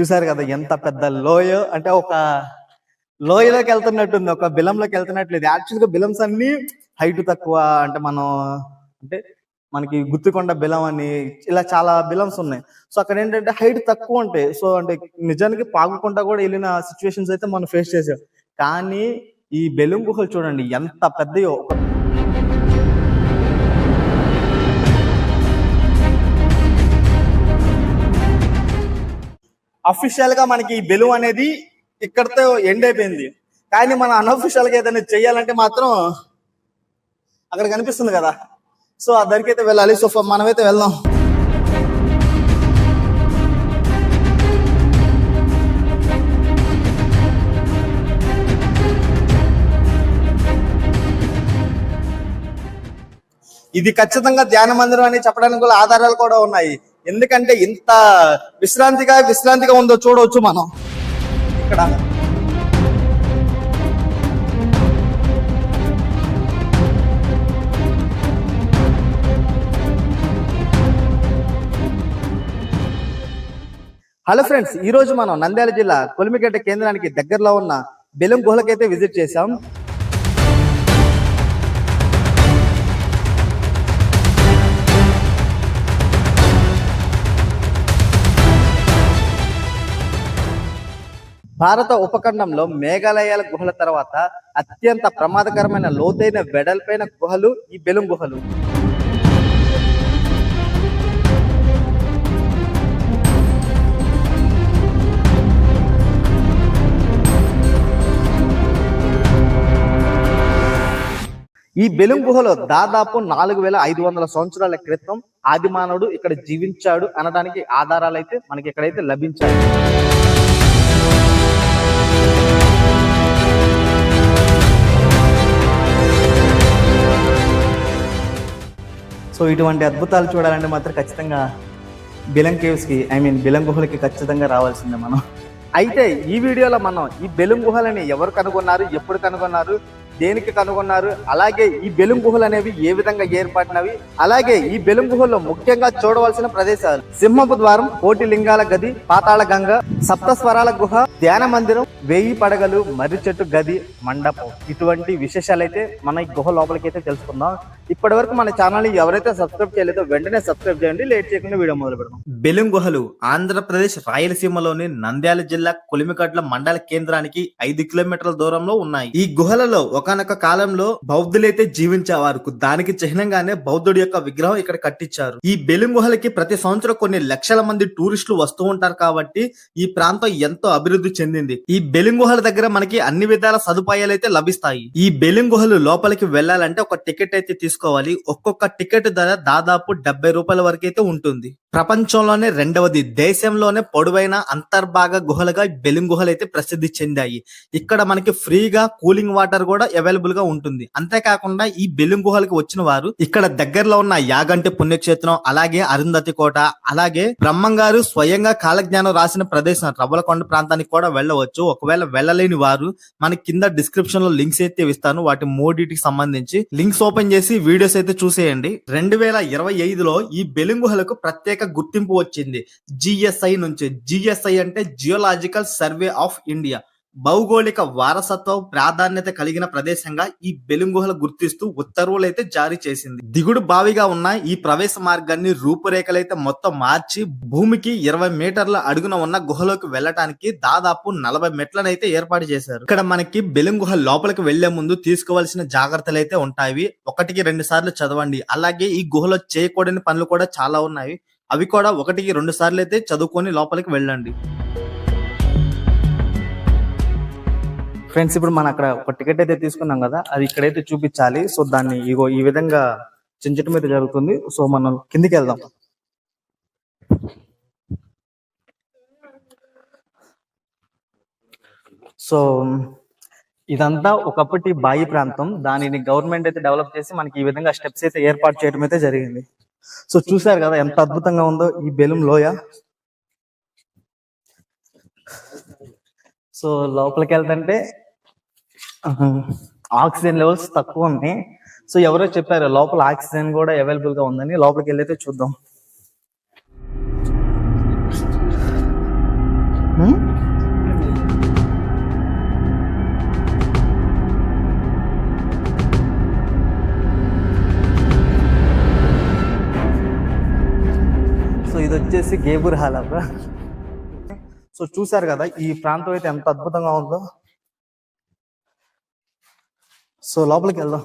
చూసారు కదా ఎంత పెద్ద లోయ? అంటే ఒక లోయలోకి వెళ్తున్నట్టుంది ఒక బిలంలోకి వెళ్తున్నట్లేదు. యాక్చువల్గా బిలమ్స్ అన్ని హైట్ తక్కువ అంటే మనం అంటే మనకి గుత్తికొండ బిలం అని ఇలా చాలా బిలమ్స్ ఉన్నాయి. సో అక్కడ ఏంటంటే హైట్ తక్కువ ఉంటాయి సో అంటే నిజానికి పాకుకుంటా కూడా వెళ్ళిన సిచ్యువేషన్స్ అయితే మనం ఫేస్ చేసాం. కానీ ఈ బెలూన్ గుహలు చూడండి ఎంత పెద్దయో. అఫీషియల్గా మనకి ఈ బెలూన్ అనేది ఇక్కడతో ఎండ్ అయిపోయింది. కానీ మనం అన్అఫీషియల్గా ఏదైనా చేయాలంటే మాత్రం అక్కడ కనిపిస్తుంది కదా. సో ఆ దగ్గరికి అయితే వెళ్ళాలి. సో మనమైతే వెళ్దాం. ఇది ఖచ్చితంగా ధ్యాన మందిరం అని చెప్పడానికి కూడా ఆధారాలు కూడా ఉన్నాయి. ఎందుకంటే ఇంత విశ్రాంతిగా విశ్రాంతిగా ఉందో చూడవచ్చు మనం. ఇక్కడ. హలో ఫ్రెండ్స్ ఈ రోజు మనం నంద్యాల జిల్లా కొలిమిగడ్డ కేంద్రానికి దగ్గరలో ఉన్న బెలం గుహలకైతే విజిట్ చేశాం. భారత ఉపఖండంలో మేఘాలయాల గుహల తర్వాత అత్యంత ప్రమాదకరమైన లోతైన వెడల్పైన గుహలు ఈ బెలుం గుహలు. ఈ బెలుం గుహలో దాదాపు నాలుగు వేల ఐదు వందల సంవత్సరాల క్రితం ఆదిమానవుడు ఇక్కడ జీవించాడు అనడానికి ఆధారాలు అయితే మనకి ఇక్కడైతే లభించాయి. సో ఇటువంటి అద్భుతాలు చూడాలంటే మాత్రం ఖచ్చితంగా బిలం కేవ్స్కి ఐ మీన్ బిలం గుహలకి ఖచ్చితంగా రావాల్సిందే మనం. అయితే ఈ వీడియోలో మనం ఈ బెలుం గుహలని ఎవరు కనుగొన్నారు ఎప్పుడు కనుగొన్నారు దేనికి కనుగొన్నారు అలాగే ఈ బెలుం గుహలు అనేవి ఏ విధంగా ఏర్పడినవి అలాగే ఈ బెలుం గుహల్లో ముఖ్యంగా చూడవలసిన ప్రదేశాలు. సింహపు ద్వారం కోటి లింగాల గది పాతాళ గంగ సప్త స్వరాల గుహ ధ్యాన మందిరం వేయి పడగలు మర్రి చెట్టు గది మండపం. ఇటువంటి విశేషాలు అయితే మన ఈ గుహ లోపలికి అయితే తెలుసుకుందాం. ఇప్పటి వరకు మన ఛానల్ ఎవరైతే సబ్స్క్రైబ్ చేయలేదో వెంటనే సబ్స్క్రైబ్ చేయండి. లేట్ చేయకుండా వీడియో మొదలు పెడదాం. బెలుం గుహలు ఆంధ్రప్రదేశ్ రాయలసీమలోని నంద్యాల జిల్లా కొలిమికట్ల మండల కేంద్రానికి ఐదు కిలోమీటర్ల దూరంలో ఉన్నాయి. ఈ గుహలలో ఒకనొక కాలంలో బౌద్ధులైతే జీవించేవారు. దానికి చిహ్నంగానే బౌద్ధుడి యొక్క విగ్రహం ఇక్కడ కట్టించారు. ఈ బెలుం గుహలకి ప్రతి సంవత్సరం కొన్ని లక్షల మంది టూరిస్టులు వస్తూ ఉంటారు కాబట్టి ఈ ప్రాంతం ఎంతో అభివృద్ధి చెందింది. ఈ బెలుం గుహల దగ్గర మనకి అన్ని విధాల సదుపాయాలు అయితే లభిస్తాయి. ఈ బెలుం గుహలు లోపలికి వెళ్ళాలంటే ఒక టికెట్ అయితే తీసుకోవాలి. ఒక్కొక్క టికెట్ ధర దాదాపు డెబ్బై రూపాయల వరకు అయితే ఉంటుంది. ప్రపంచంలోనే రెండవది దేశంలోనే పొడవైన అంతర్భాగ గుహలుగా బెలిం గుహలు అయితే ప్రసిద్ధి చెందాయి. ఇక్కడ మనకి ఫ్రీగా కూలింగ్ వాటర్ కూడా అవైలబుల్గా ఉంటుంది. అంతేకాకుండా ఈ బెలిం గుహలకు వచ్చిన వారు ఇక్కడ దగ్గరలో ఉన్న యాగంటి పుణ్యక్షేత్రం అలాగే అరుంధతి కోట అలాగే బ్రహ్మంగారు స్వయంగా కాలజ్ఞానం రాసిన ప్రదేశం రవ్వలకొండ ప్రాంతానికి కూడా వెళ్ళవచ్చు. ఒకవేళ వెళ్ళలేని వారు మన కింద డిస్క్రిప్షన్లో లింక్స్ అయితే ఇస్తాను. వాటి మూడింటికి సంబంధించి లింక్స్ ఓపెన్ చేసి వీడియోస్ అయితే చూసేయండి. రెండు వేల ఇరవై ఐదులో ఈ బెలుం గుహలకు ప్రత్యేక గుర్తింపు వచ్చింది. జిఎస్ఐ నుంచి. జిఎస్ఐ అంటే జియోలాజికల్ సర్వే ఆఫ్ ఇండియా. భౌగోళిక వారసత్వ ప్రాధాన్యత కలిగిన ప్రదేశంగా ఈ బెలుం గుహలు గుర్తిస్తూ ఉత్తర్వులు అయితే జారీ చేసింది. దిగుడు బావిగా ఉన్న ఈ ప్రవేశ మార్గాన్ని రూపురేఖలైతే మొత్తం మార్చి భూమికి ఇరవై మీటర్ల అడుగున ఉన్న గుహలోకి వెళ్ళటానికి దాదాపు నలభై మెట్లనైతే ఏర్పాటు చేశారు. ఇక్కడ మనకి బెలుంగుహ లోపలికి వెళ్ళే ముందు తీసుకోవాల్సిన జాగ్రత్తలు అయితే ఉంటాయి. ఒకటికి రెండు సార్లు చదవండి. అలాగే ఈ గుహలో చేయకూడని పనులు కూడా చాలా ఉన్నాయి. అవి కూడా ఒకటికి రెండు సార్లు అయితే చదువుకొని లోపలికి వెళ్ళండి. ఫ్రెండ్స్ ఇప్పుడు మనం అక్కడ ఒక టికెట్ అయితే తీసుకున్నాం కదా అది ఇక్కడైతే చూపించాలి. సో దాన్ని ఇగో ఈ విధంగా చించటం అయితే జరుగుతుంది. సో మనం కిందికి వెళ్దాం. సో ఇదంతా ఒకప్పటి బాయి ప్రాంతం. దానిని గవర్నమెంట్ అయితే డెవలప్ చేసి మనకి ఈ విధంగా స్టెప్స్ అయితే ఏర్పాటు చేయడం అయితే జరిగింది. సో చూసారు కదా ఎంత అద్భుతంగా ఉందో ఈ బెలూన్ లోయ. సో లోపలికి వెళ్తుంటే ఆక్సిజన్ లెవెల్స్ తక్కువ ఉన్నాయి. సో ఎవరో చెప్పారు లోపల ఆక్సిజన్ కూడా అవైలబుల్గా ఉందని. లోపలికి వెళ్ళైతే చూద్దాం. ఇది వచ్చేసి గేబుర్ హాల్ అబ్బా. సో చూసారు కదా ఈ ప్రాంతం అయితే ఎంత అద్భుతంగా ఉందో. సో లోపలికి వెళ్దాం.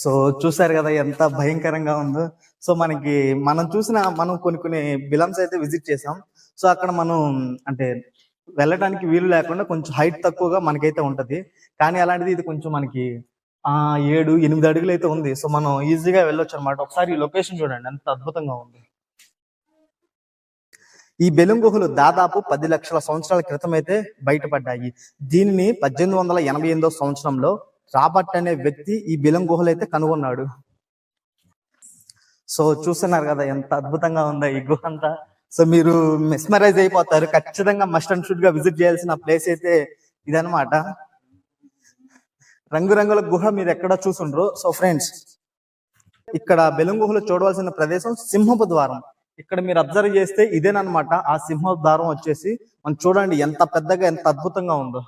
సో చూసారు కదా ఎంత భయంకరంగా ఉందో. సో మనకి మనం చూసిన మనం కొన్ని కొన్ని బిలమ్స్ అయితే విజిట్ చేసాం సో అక్కడ మనం అంటే వెళ్ళడానికి వీలు లేకుండా కొంచెం హైట్ తక్కువగా మనకైతే ఉంటది. కానీ అలాంటిది ఇది కొంచెం మనకి ఆ ఏడు ఎనిమిది అడుగులు అయితే ఉంది. సో మనం ఈజీగా వెళ్ళొచ్చు అనమాట ఒకసారి ఈ లొకేషన్ చూడండి. ఎంత అద్భుతంగా ఉంది. ఈ బెలుం గుహలు దాదాపు పది లక్షల సంవత్సరాల క్రితం అయితే బయటపడ్డాయి. దీనిని పద్దెనిమిది వందల ఎనభై ఎనిమిదో సంవత్సరంలో రాబర్ట్ అనే వ్యక్తి ఈ బెలుం గుహలు అయితే కనుగొన్నాడు. సో చూస్తున్నారు కదా ఎంత అద్భుతంగా ఉందో ఈ గుహ అంతా. సో మీరు మెస్మరైజ్ అయిపోతారు. ఖచ్చితంగా మస్ట్ అండ్ షుడ్గా విజిట్ చేయాల్సిన ప్లేస్ అయితే ఇదనమాట రంగురంగుల గుహ మీరు ఎక్కడ చూసుండ్రు? సో ఫ్రెండ్స్ ఇక్కడ బెలుం గుహలో చూడవలసిన ప్రదేశం సింహపు ద్వారం. ఇక్కడ మీరు అబ్జర్వ్ చేస్తే ఇదేనమాట ఆ సింహపు ద్వారం వచ్చేసి మనం చూడండి ఎంత పెద్దగా ఎంత అద్భుతంగా ఉందో.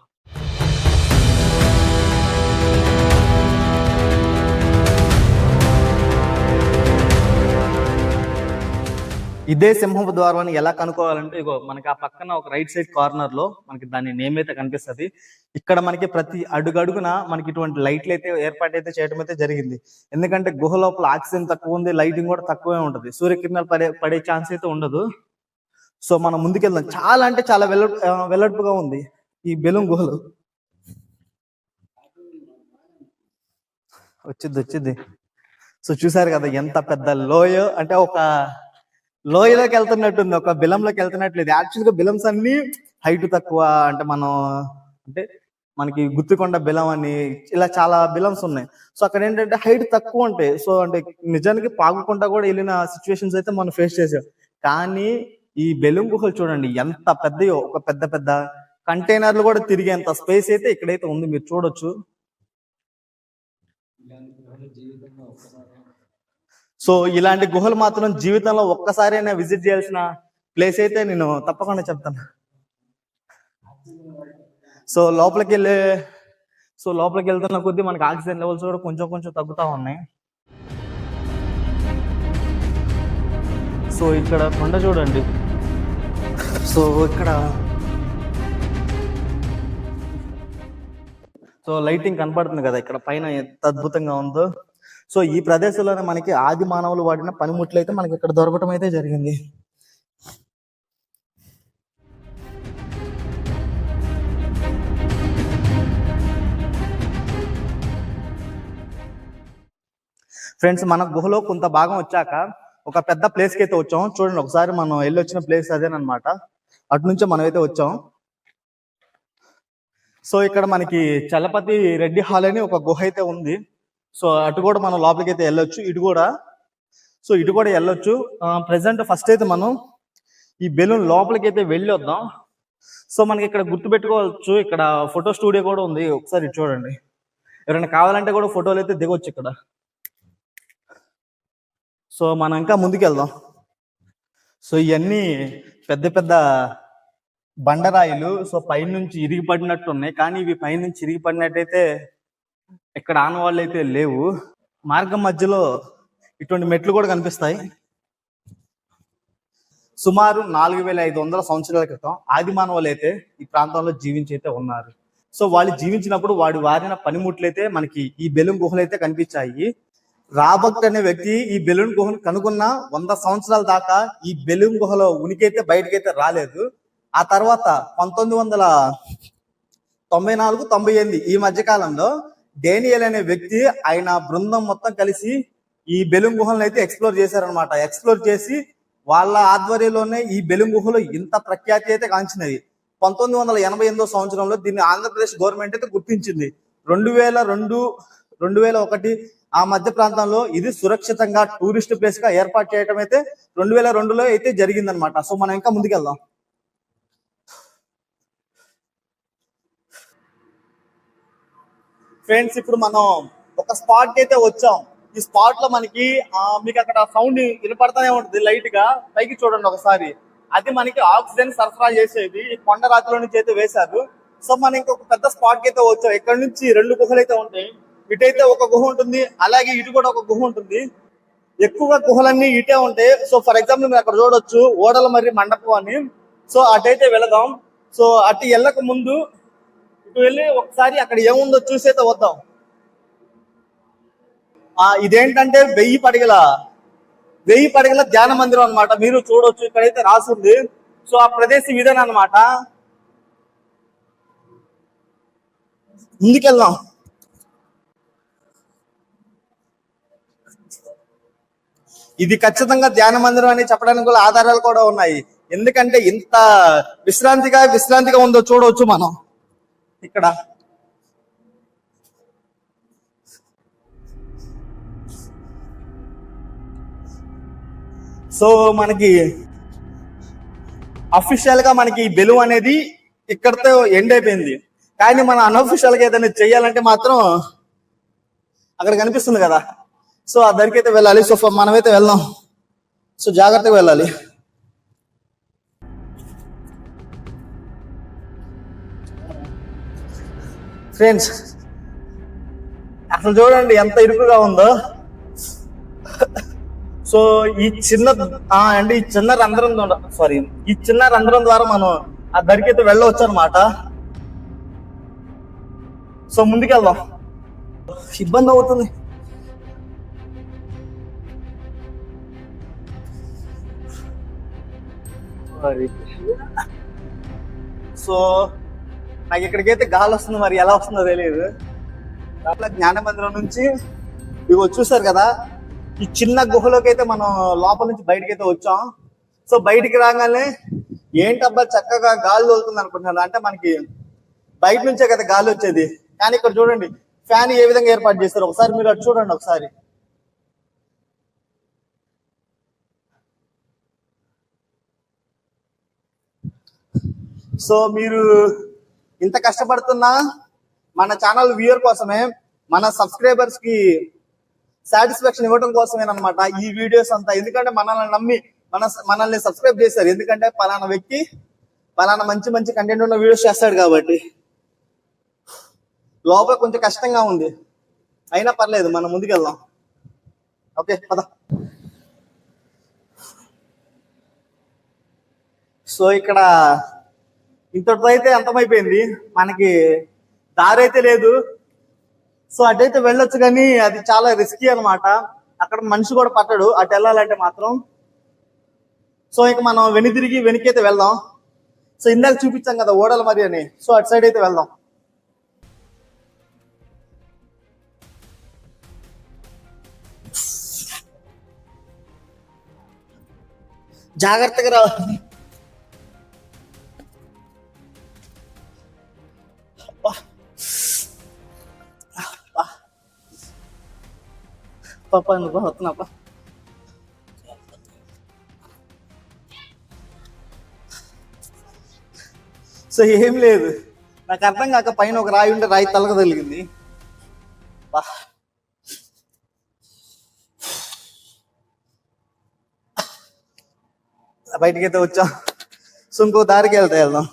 ఇదే సింహపు ద్వారాన్ని ఎలా కనుక్కోవాలంటే ఇగో మనకి ఆ పక్కన ఒక రైట్ సైడ్ కార్నర్లో మనకి దాని నేమ్ అయితే కనిపిస్తది. ఇక్కడ మనకి ప్రతి అడుగడుగున మనకి ఇటువంటి లైట్లు అయితే ఏర్పాటు అయితే చేయడం అయితే జరిగింది. ఎందుకంటే గుహ లోపల ఆక్సిజన్ తక్కువ ఉంది లైటింగ్ కూడా తక్కువే ఉంటది. సూర్యకిరణాలు పడే పడే ఛాన్స్ అయితే ఉండదు. సో మనం ముందుకెళ్దాం. చాలా అంటే చాలా వెల్ల వెల్లడుపుగా ఉంది ఈ బెలూన్ గుహలు. వచ్చింది వచ్చింది. సో చూసారు కదా ఎంత పెద్ద లోయ అంటే ఒక లోయలోకి వెళ్తున్నట్టుంది ఒక బిలంలోకి వెళ్తున్నట్లేదు. యాక్చువల్గా బిలమ్స్ అన్ని హైట్ తక్కువ అంటే మనం అంటే మనకి గుత్తికొండ బిలం అని ఇలా చాలా బిలమ్స్ ఉన్నాయి. సో అక్కడ ఏంటంటే హైట్ తక్కువ ఉంటాయి సో అంటే నిజానికి పాకుకుంటా కూడా వెళ్ళిన సిచ్యువేషన్స్ అయితే మనం ఫేస్ చేసాం. కానీ ఈ బెలూన్ గుహలు చూడండి ఎంత పెద్దయో ఒక పెద్ద పెద్ద కంటైనర్లు కూడా తిరిగేంత స్పేస్ అయితే ఇక్కడైతే ఉంది. మీరు చూడొచ్చు. సో ఇలాంటి గుహలు మాత్రం జీవితంలో ఒక్కసారైనా విజిట్ చేయాల్సిన ప్లేస్ అయితే నేను తప్పకుండా చెప్తాను. సో లోపలికి వెళ్ళే సో లోపలికి వెళ్తున్న కొద్దీ మనకి ఆక్సిజన్ లెవెల్స్ కూడా కొంచెం కొంచెం తగ్గుతా ఉన్నాయి. సో ఇక్కడ కొండ చూడండి. సో ఇక్కడ సో లైటింగ్ కనపడుతుంది కదా ఇక్కడ పైన ఎంత అద్భుతంగా ఉందో. సో ఈ ప్రదేశంలోనే మనకి ఆది మానవులు వాడిన పనిముట్లు అయితే మనకి ఇక్కడ దొరకటం అయితే జరిగింది. ఫ్రెండ్స్ మన గుహలో కొంత భాగం వచ్చాక ఒక పెద్ద ప్లేస్కి అయితే వచ్చాం. చూడండి ఒకసారి మనం వెళ్ళి వచ్చిన ప్లేస్ అదేనమాట అటు నుంచే మనం అయితే వచ్చాం. సో ఇక్కడ మనకి చలపతి రెడ్డి హాల్ అని ఒక గుహ అయితే ఉంది. సో అటు కూడా మనం లోపలికి అయితే వెళ్ళొచ్చు ఇటు కూడా. సో ఇటు కూడా వెళ్ళొచ్చు. ప్రెసెంట్ ఫస్ట్ అయితే మనం ఈ బెలూన్ లోపలికి అయితే వెళ్ళి వద్దాం. సో మనకి ఇక్కడ గుర్తు పెట్టుకోవచ్చు ఇక్కడ ఫోటో స్టూడియో కూడా ఉంది. ఒకసారి చూడండి. ఎవరైనా కావాలంటే కూడా ఫోటోలు అయితే దిగొచ్చు ఇక్కడ. సో మనం ఇంకా ముందుకెళ్దాం సో ఇవన్నీ పెద్ద పెద్ద బండరాయిలు. సో పైనుంచి ఇరిగి పడినట్టు ఉన్నాయి. కానీ ఇవి పైనుంచి ఇరిగి పడినట్టయితే ఇక్కడ ఆనవాళ్ళు అయితే లేవు మార్గం మధ్యలో ఇటువంటి మెట్లు కూడా కనిపిస్తాయి. సుమారు నాలుగు వేల ఐదు వందల సంవత్సరాల క్రితం ఆది మానవులు అయితే ఈ ప్రాంతంలో జీవించి అయితే ఉన్నారు. సో వాళ్ళు జీవించినప్పుడు వాడి వారిన పనిముట్లు అయితే మనకి ఈ బెలూన్ గుహలు అయితే కనిపించాయి. రాబర్ట్ అనే వ్యక్తి ఈ బెలూన్ గుహను కనుగొన్న వంద సంవత్సరాల దాకా ఈ బెలూన్ గుహలో ఉనికైతే బయటకైతే రాలేదు. ఆ తర్వాత పంతొమ్మిది వందల తొంభై నాలుగు తొంభై ఎనిమిది ఈ మధ్య కాలంలో డేనియల్ అనే వ్యక్తి ఆయన బృందం మొత్తం కలిసి ఈ బెలూన్ గుహలను అయితే ఎక్స్ప్లోర్ చేశారనమాట ఎక్స్ప్లోర్ చేసి వాళ్ళ ఆధ్వర్యంలోనే ఈ బెలూన్ గుహలు ఇంత ప్రఖ్యాతి అయితే కాంచినది పంతొమ్మిది వందల ఎనభై ఎనిమిదో సంవత్సరంలో దీన్ని ఆంధ్రప్రదేశ్ గవర్నమెంట్ అయితే గుర్తించింది. రెండు వేల రెండు రెండు వేల ఒకటి ఆ మధ్య ప్రాంతంలో ఇది సురక్షితంగా టూరిస్ట్ ప్లేస్గా ఏర్పాటు చేయడం అయితే రెండు వేల రెండులో అయితే జరిగిందనమాట సో మనం ఇంకా ముందుకెళ్దాం. ఫ్రెండ్స్ ఇప్పుడు మనం ఒక స్పాట్కి అయితే వచ్చాం. ఈ స్పాట్లో మనకి మీకు అక్కడ సౌండ్ వినపడతానే ఉంటుంది లైట్గా పైకి చూడండి ఒకసారి. అది మనకి ఆక్సిజన్ సరఫరా చేసేది. కొండ రాతిలో నుంచి అయితే వేశారు. సో మనం ఇంకొక పెద్ద స్పాట్కి అయితే వచ్చాం. ఇక్కడ నుంచి రెండు గుహలు అయితే ఉంటాయి. ఇటైతే ఒక గుహ ఉంటుంది. అలాగే ఇటు కూడా ఒక గుహ ఉంటుంది. ఎక్కువగా గుహలన్నీ ఇటే ఉంటాయి. సో ఫర్ ఎగ్జాంపుల్ మీరు అక్కడ చూడొచ్చు. ఓడల మరి మండపం అని. సో అటైతే వెళదాం. సో అటు వెళ్ళక ముందు వెళ్ళి ఒకసారి అక్కడ ఏముందో చూసైతే వద్దాం. ఆ ఇదేంటంటే వెయ్యి పడగల వెయ్యి పడగల ధ్యాన మందిరం అన్నమాట. మీరు చూడొచ్చు ఇక్కడైతే రాసింది సో ఆ ప్రదేశం ఇదేనమాట ముందుకెళ్దాం. ఇది ఖచ్చితంగా ధ్యాన మందిరం అని చెప్పడానికి కూడా ఆధారాలు కూడా ఉన్నాయి. ఎందుకంటే ఇంత విశ్రాంతిగా విశ్రాంతిగా ఉందో చూడవచ్చు మనం. ఇక్కడ. సో మనకి అఫీషియల్గా మనకి ఈ బెలూన్ అనేది ఇక్కడతో ఎండ్ అయిపోయింది. కానీ మన అన్అఫీషియల్గా ఏదైనా చేయాలంటే మాత్రం అక్కడ కనిపిస్తుంది కదా. సో ఆ దగ్గరికి అయితే వెళ్ళాలి. సో మనమైతే వెళ్దాం. సో జాగ్రత్తగా వెళ్ళాలి. ఫ్రెండ్స్ అసలు చూడండి ఎంత ఇరుకుగా ఉందో. సో ఈ చిన్న ఆ అండి ఈ చిన్న రంధ్రం సారీ ఈ చిన్న రంధ్రం ద్వారా మనం ఆ దరికి అయితే వెళ్ళవచ్చు అనమాట సో ముందుకెళ్దాం. ఇబ్బంది అవుతుంది. సో నాకు ఇక్కడికైతే గాలి వస్తుంది మరి ఎలా వస్తుందో తెలియదు లోపల జ్ఞానమందిరం నుంచి ఇగో చూసారు కదా ఈ చిన్న గుహలోకి అయితే మనం లోపల నుంచి బయటకి అయితే వచ్చాం. సో బయటికి రాగానే ఏంటబ్బా చక్కగా గాలి తోలుతుంది అనుకుంటున్నాను అంటే మనకి బయట నుంచే కదా గాలి వచ్చేది. కానీ ఇక్కడ చూడండి ఫ్యాన్ ఏ విధంగా ఏర్పాటు చేస్తారు ఒకసారి మీరు అటు చూడండి ఒకసారి. సో మీరు ఇంత కష్టపడుతున్నా మన ఛానల్ వ్యూయర్ కోసమే మన సబ్స్క్రైబర్స్కి సాటిస్ఫాక్షన్ ఇవ్వడం కోసమేనమాట ఈ వీడియోస్ అంతా. ఎందుకంటే మనల్ని నమ్మి మన మనల్ని సబ్స్క్రైబ్ చేశారు. ఎందుకంటే పలానా వ్యక్తి పలానా మంచి మంచి కంటెంట్ ఉన్న వీడియోస్ చేస్తాడు కాబట్టి. లోపల కొంచెం కష్టంగా ఉంది. అయినా పర్లేదు మనం ముందుకెళ్దాం. ఓకే పద. సో ఇక్కడ ఇంతటితో అయితే అంతమైపోయింది మనకి దారి అయితే లేదు. సో అటైతే వెళ్ళొచ్చు కానీ అది చాలా రిస్కీ అన్నమాట. అక్కడ మనిషి కూడా పట్టడు. అటు వెళ్ళాలంటే మాత్రం. సో ఇక మనం వెనుదిరిగి వెనక్కి అయితే వెళ్దాం. సో ఇందాక చూపించాం కదా ఓడల మరి అని. సో అటు సైడ్ అయితే వెళ్దాం. జాగ్రత్తగా రావాలి. పాప నువ్వు వస్తున్నాపా సో ఏం లేదు. నాకు అర్థం కాక పైన ఒక రాయి ఉంటే రాయి తలక తగిలింది. బా. బయటికైతే వచ్చాం. సో ఇంకో దారికి వెళ్తా వెళ్దాం.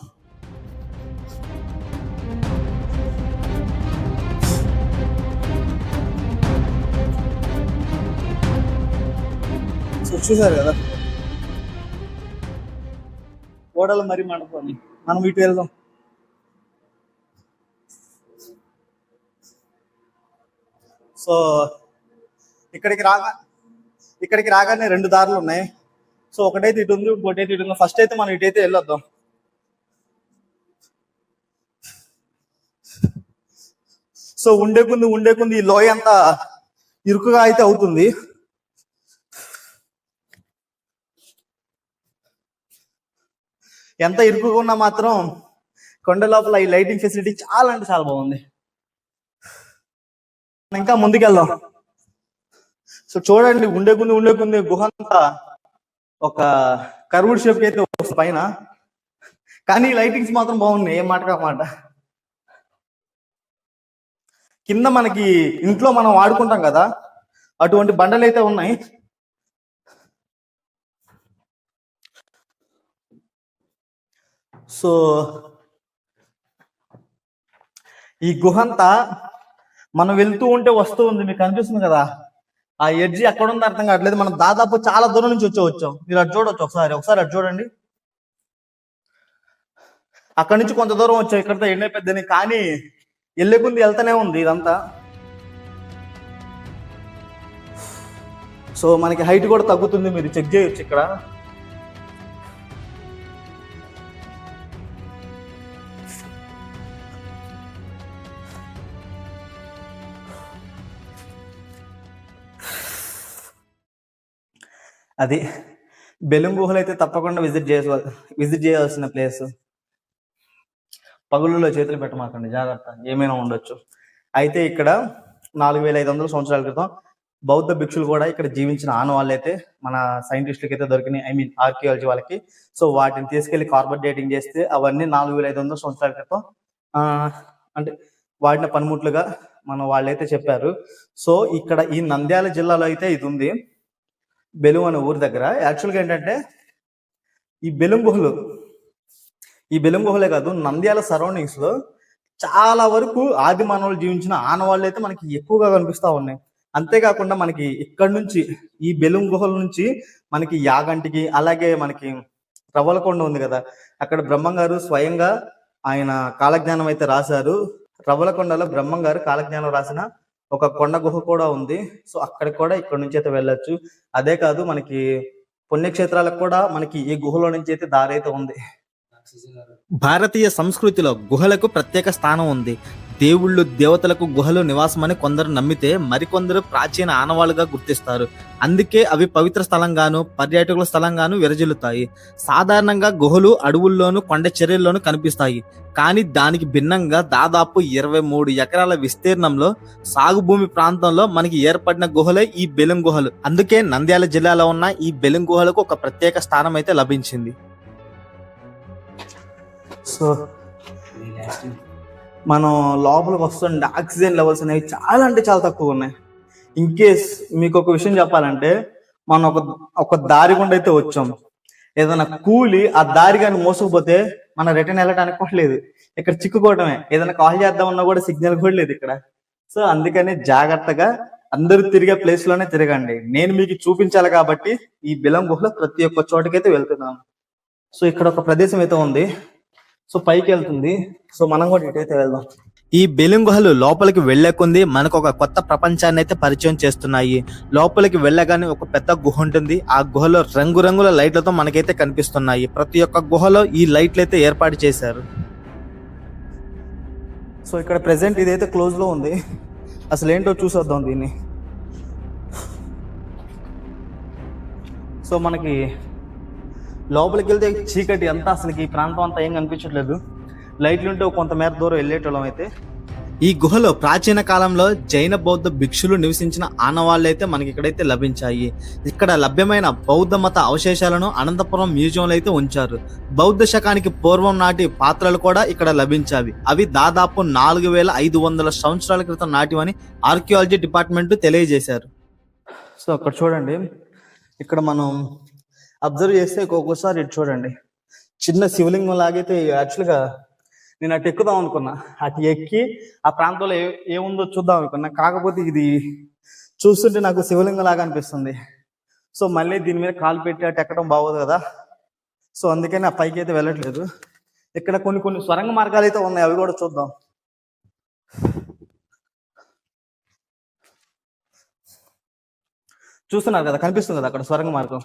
చూసారు కదా? ఓడలు మరి మండపాన్ని మనం ఇటు వెళ్దాం. సో ఇక్కడికి రాగా ఇక్కడికి రాగానే రెండు దారులు ఉన్నాయి. సో ఒకటైతే ఇటు ఉంది ఇంకోటైతే ఇటు ఉంది. ఫస్ట్ అయితే మనం ఇటైతే వెళ్ళొద్దాం. సో ఉండే కొంది ఉండే కొంది ఈ లోయ అంతా ఇరుకుగా అయితే అవుతుంది. ఎంత ఇరుకుగా ఉన్నా మాత్రం కొండ లోపల ఈ లైటింగ్ ఫెసిలిటీ చాలా అంటే చాలా బాగుంది. ఇంకా ముందుకెళ్దాం. సో చూడండి ఉండే కొంది ఉండే కొంది గుహ అంతా ఒక కర్వుడ్ షేప్ అయితే పైన. కానీ లైటింగ్స్ మాత్రం బాగున్నాయి ఏం మాట కాక మాట. కింద మనకి ఇంట్లో మనం వాడుకుంటాం కదా అటువంటి బండలు అయితే ఉన్నాయి. సో ఈ గుహ అంతా మనం వెళ్తూ ఉంటే వస్తూ ఉంది. మీకు కనిపిస్తుంది కదా? ఆ ఎడ్జి ఎక్కడ ఉందో అర్థం కావట్లేదు. మనం దాదాపు చాలా దూరం నుంచి వచ్చి వచ్చాం. మీరు అటు చూడవచ్చు ఒకసారి. ఒకసారి అటు చూడండి. అక్కడి నుంచి కొంత దూరం వచ్చాం. ఇక్కడితో ఎండే పెద్దని కానీ వెళ్ళే కొద్ది వెళ్తానే ఉంది ఇదంతా. సో మనకి హైట్ కూడా తగ్గుతుంది. మీరు చెక్ చేయొచ్చు ఇక్కడ. అది బెలూం గుహలు అయితే తప్పకుండా విజిట్ చేయ విజిట్ చేయాల్సిన ప్లేస్. పగులులో చేతులు పెట్టమాకండి జాగ్రత్త ఏమైనా ఉండొచ్చు. అయితే ఇక్కడ నాలుగు వేల ఐదు వందల సంవత్సరాల క్రితం బౌద్ధ భిక్షులు కూడా ఇక్కడ జీవించిన ఆనవాళ్ళు అయితే మన సైంటిస్టులకి అయితే దొరికినాయి ఐ మీన్ ఆర్కియాలజీ వాళ్ళకి. సో వాటిని తీసుకెళ్ళి కార్బన్ డేటింగ్ చేస్తే అవన్నీ నాలుగు వేల ఐదు వందల సంవత్సరాల క్రితం అంటే వాడిన పనిముట్లుగా మన వాళ్ళైతే చెప్పారు. సో ఇక్కడ ఈ నంద్యాల జిల్లాలో అయితే ఇది ఉంది బెలుం అనే ఊరి దగ్గర. యాక్చువల్గా ఏంటంటే ఈ బెలుం గుహలు ఈ బెలుం గుహలే కాదు నంద్యాల సరౌండింగ్స్లో చాలా వరకు ఆది మానవులు జీవించిన ఆనవాళ్ళు అయితే మనకి ఎక్కువగా కనిపిస్తా ఉన్నాయి. అంతేకాకుండా మనకి ఇక్కడ నుంచి ఈ బెలుం గుహల నుంచి మనకి యాగంటికి అలాగే మనకి రవ్వలకొండ ఉంది కదా అక్కడ బ్రహ్మంగారు స్వయంగా ఆయన కాలజ్ఞానం అయితే రాశారు. రవ్వలకొండలో బ్రహ్మం గారు కాలజ్ఞానం రాసిన ఒక కొండ గుహ కూడా ఉంది. సో అక్కడికి కూడా ఇక్కడ నుంచి అయితే వెళ్ళొచ్చు. అదే కాదు మనకి పుణ్యక్షేత్రాలకు కూడా మనకి ఈ గుహలో నుంచి అయితే దారి అయితే ఉంది. భారతీయ సంస్కృతిలో గుహలకు ప్రత్యేక స్థానం ఉంది. దేవుళ్ళు దేవతలకు గుహలు నివాసమని కొందరు నమ్మితే మరికొందరు ప్రాచీన ఆనవాళ్ళుగా గుర్తిస్తారు. అందుకే అవి పవిత్ర స్థలంగాను పర్యాటకుల స్థలంగాను విరజిల్లుతాయి. సాధారణంగా గుహలు అడవుల్లోను కొండ చర్యల్లోనూ కనిపిస్తాయి. కానీ దానికి భిన్నంగా దాదాపు ఇరవై మూడు ఎకరాల విస్తీర్ణంలో సాగు భూమి ప్రాంతంలో మనకి ఏర్పడిన గుహలే ఈ బెలుం గుహలు. అందుకే నంద్యాల జిల్లాలో ఉన్న ఈ బెలుం గుహలకు ఒక ప్రత్యేక స్థానం అయితే లభించింది. సో మనం లోపలికి వస్తుండే ఆక్సిజన్ లెవెల్స్ అనేవి చాలా అంటే చాలా తక్కువ ఉన్నాయి. ఇన్ కేస్ మీకు ఒక విషయం చెప్పాలంటే మనం ఒక ఒక దారి గుండా అయితే వచ్చాం. ఏదైనా కూలి ఆ దారి కానీ మోసకపోతే మన రిటర్న్ వెళ్ళడానికి కూడా లేదు. ఇక్కడ చిక్కుకోవడమే ఏదైనా కాల్ చేద్దామన్నా కూడా సిగ్నల్ కూడా లేదు ఇక్కడ. సో అందుకని జాగ్రత్తగా అందరూ తిరిగే ప్లేస్లోనే తిరగండి. నేను మీకు చూపించాలి కాబట్టి ఈ బిలం గుహలో ప్రతి ఒక్క చోటకైతే వెళ్తున్నాను సో ఇక్కడ ఒక ప్రదేశం అయితే ఉంది. సో పైకి వెళ్తుంది సో మనం కూడా ఇటైతే వెళ్దాం. ఈ బెలూం గుహలు లోపలికి వెళ్ళే కొంది మనకు ఒక కొత్త ప్రపంచాన్ని అయితే పరిచయం చేస్తున్నాయి. లోపలికి వెళ్ళగానే ఒక పెద్ద గుహ ఉంటుంది. ఆ గుహలో రంగురంగుల లైట్లతో మనకైతే కనిపిస్తున్నాయి. ప్రతి ఒక్క గుహలో ఈ లైట్లు అయితే ఏర్పాటు చేశారు. సో ఇక్కడ ప్రెసెంట్ ఇదైతే క్లోజ్లో ఉంది. అసలు ఏంటో చూసొద్దాం దీన్ని. సో మనకి లోపలికి వెళ్తే చీకటి అంతా అసలు ఈ ప్రాంతం అంతా ఏం కనిపించట్లేదు. లైట్లు ఉంటే కొంత మేర దూరం వెళ్ళేటోళ్ళం అయితే. ఈ గుహలో ప్రాచీన కాలంలో జైన బౌద్ధ భిక్షులు నివసించిన ఆనవాళ్ళు అయితే మనకి ఇక్కడైతే లభించాయి. ఇక్కడ లభ్యమైన బౌద్ధ మత అవశేషాలను అనంతపురం మ్యూజియంలో అయితే ఉంచారు. బౌద్ధ శకానికి పూర్వం నాటి పాత్రలు కూడా ఇక్కడ లభించావి. అవి దాదాపు నాలుగు వేల ఐదు వందల సంవత్సరాల క్రితం నాటివని ఆర్కియాలజీ డిపార్ట్మెంట్ తెలియజేశారు. సో అక్కడ చూడండి. ఇక్కడ మనం అబ్జర్వ్ చేస్తే ఒక్కొక్కసారి ఇటు చూడండి. చిన్న శివలింగం లాగైతే యాక్చువల్గా నేను అటు ఎక్కుదాం అనుకున్నా. అటు ఎక్కి ఆ ప్రాంతంలో ఏ ఏముందో చూద్దాం అనుకున్నా. కాకపోతే ఇది చూస్తుంటే నాకు శివలింగం లాగా అనిపిస్తుంది. సో మళ్ళీ దీని మీద కాలు పెట్టి అటు ఎక్కడం బాగోదు కదా. సో అందుకని ఆ పైకి అయితే వెళ్ళట్లేదు. ఇక్కడ కొన్ని కొన్ని స్వరంగ మార్గాలు అయితే ఉన్నాయి. అవి కూడా చూద్దాం. చూస్తున్నారు కదా. కనిపిస్తుంది కదా అక్కడ స్వరంగ మార్గం.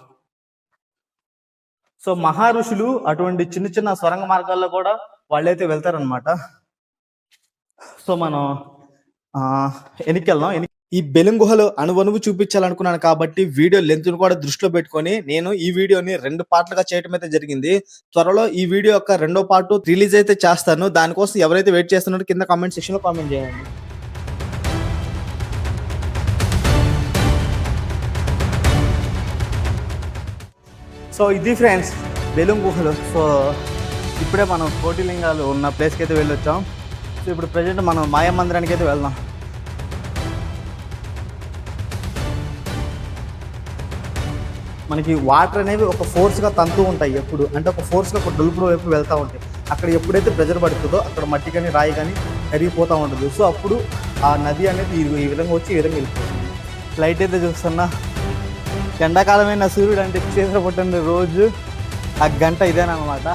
సో మహారుషులు అటువంటి చిన్న చిన్న స్వరంగ మార్గాల్లో కూడా వాళ్ళైతే వెళ్తారనమాట సో మనం ఆ, ఎనికెళ్దాం ఈ బెలుం గుహలో అణువణువు చూపించాలనుకున్నాను కాబట్టి వీడియో లెంత్ను కూడా దృష్టిలో పెట్టుకొని నేను ఈ వీడియోని రెండు పార్ట్లుగా చేయటం అయితే జరిగింది. త్వరలో ఈ వీడియో యొక్క రెండో పార్ట్ రిలీజ్ అయితే చేస్తాను. దానికోసం ఎవరైతే వెయిట్ చేస్తున్నారో కింద కామెంట్ సెక్షన్లో కామెంట్ చేయండి. సో ఇది ఫ్రెండ్స్ బెలూమ్ గుహలు. సో ఇప్పుడే మనం కోటిలింగాలు ఉన్న ప్లేస్కి అయితే వెళ్ళొచ్చాం. సో ఇప్పుడు ప్రజెంట్ మనం మాయా మందిరానికి అయితే వెళ్దాం. మనకి వాటర్ అనేవి ఒక ఫోర్స్గా తంతూ ఉంటాయి ఎప్పుడు. అంటే ఒక ఫోర్స్గా ఒక డొలుపుడు వైపు వెళ్తూ ఉంటాయి. అక్కడ ఎప్పుడైతే ప్రెజర్ పడుతుందో అక్కడ మట్టి కానీ రాయి కానీ కరిగిపోతూ ఉంటుంది. సో అప్పుడు ఆ నది అనేది ఈ విధంగా వచ్చి ఈ విధంగా వెళ్ళిపోతుంది. ఫ్లైట్ అయితే చూస్తున్నా. ఎండాకాలమైన సూర్యుడు అంటే చేతుల పట్టండి రోజు ఆ గంట ఇదేనమాట